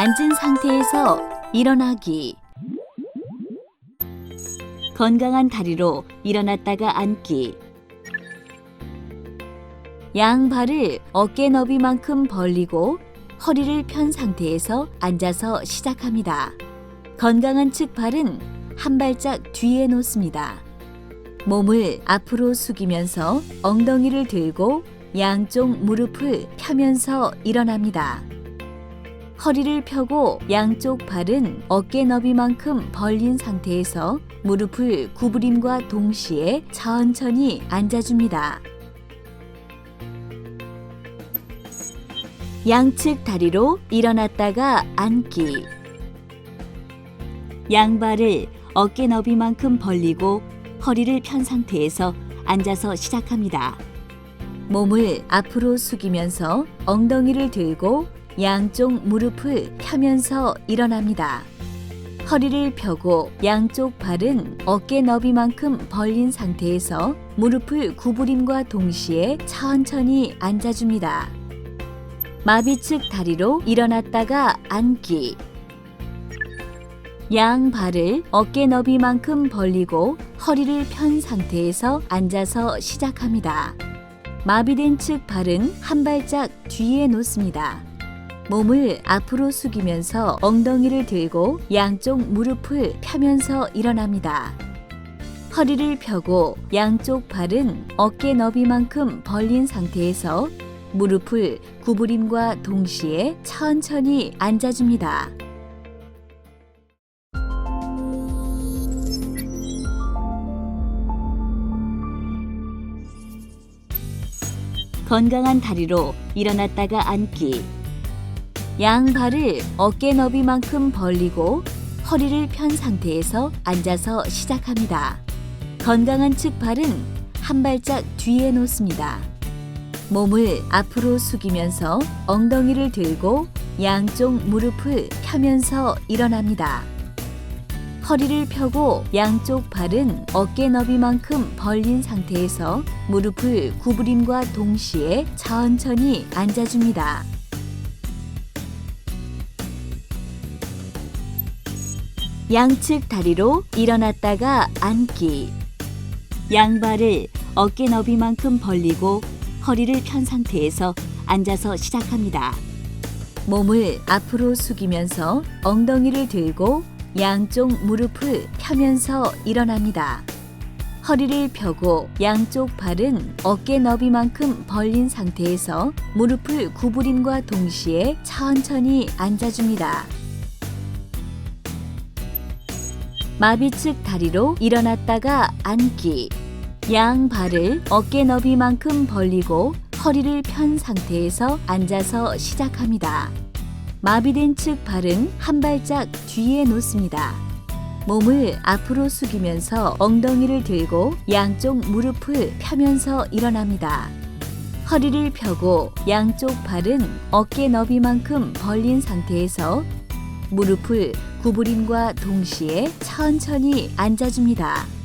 앉은 상태에서 일어나기. 건강한 다리로 일어났다가 앉기. 양 발을 어깨 너비만큼 벌리고 허리를 편 상태에서 앉아서 시작합니다. 건강한 측 발은 한 발짝 뒤에 놓습니다. 몸을 앞으로 숙이면서 엉덩이를 들고 양쪽 무릎을 펴면서 일어납니다. 허리를 펴고 양쪽 발은 어깨 너비만큼 벌린 상태에서 무릎을 구부림과 동시에 천천히 앉아줍니다. 양측 다리로 일어났다가 앉기. 양발을 어깨 너비만큼 벌리고 허리를 편 상태에서 앉아서 시작합니다. 몸을 앞으로 숙이면서 엉덩이를 들고 양쪽 무릎을 펴면서 일어납니다. 허리를 펴고 양쪽 발은 어깨 너비만큼 벌린 상태에서 무릎을 구부림과 동시에 천천히 앉아줍니다. 마비측 다리로 일어났다가 앉기. 양 발을 어깨 너비만큼 벌리고 허리를 편 상태에서 앉아서 시작합니다. 마비된 측 발은 한 발짝 뒤에 놓습니다. 몸을 앞으로 숙이면서 엉덩이를 들고 양쪽 무릎을 펴면서 일어납니다. 허리를 펴고 양쪽 발은 어깨 너비만큼 벌린 상태에서 무릎을 구부림과 동시에 천천히 앉아줍니다. 건강한 다리로 일어났다가 앉기. 양 발을 어깨 너비만큼 벌리고 허리를 편 상태에서 앉아서 시작합니다. 건강한 측 발은 한 발짝 뒤에 놓습니다. 몸을 앞으로 숙이면서 엉덩이를 들고 양쪽 무릎을 펴면서 일어납니다. 허리를 펴고 양쪽 발은 어깨 너비만큼 벌린 상태에서 무릎을 구부림과 동시에 천천히 앉아줍니다. 양측 다리로 일어났다가 앉기. 양발을 어깨 너비만큼 벌리고 허리를 편 상태에서 앉아서 시작합니다. 몸을 앞으로 숙이면서 엉덩이를 들고 양쪽 무릎을 펴면서 일어납니다. 허리를 펴고 양쪽 발은 어깨 너비만큼 벌린 상태에서 무릎을 구부림과 동시에 천천히 앉아줍니다. 마비 측 다리로 일어났다가 앉기. 양 발을 어깨 너비만큼 벌리고 허리를 편 상태에서 앉아서 시작합니다. 마비된 측 발은 한 발짝 뒤에 놓습니다. 몸을 앞으로 숙이면서 엉덩이를 들고 양쪽 무릎을 펴면서 일어납니다. 허리를 펴고 양쪽 발은 어깨 너비만큼 벌린 상태에서 무릎을 구부림과 동시에 천천히 앉아줍니다.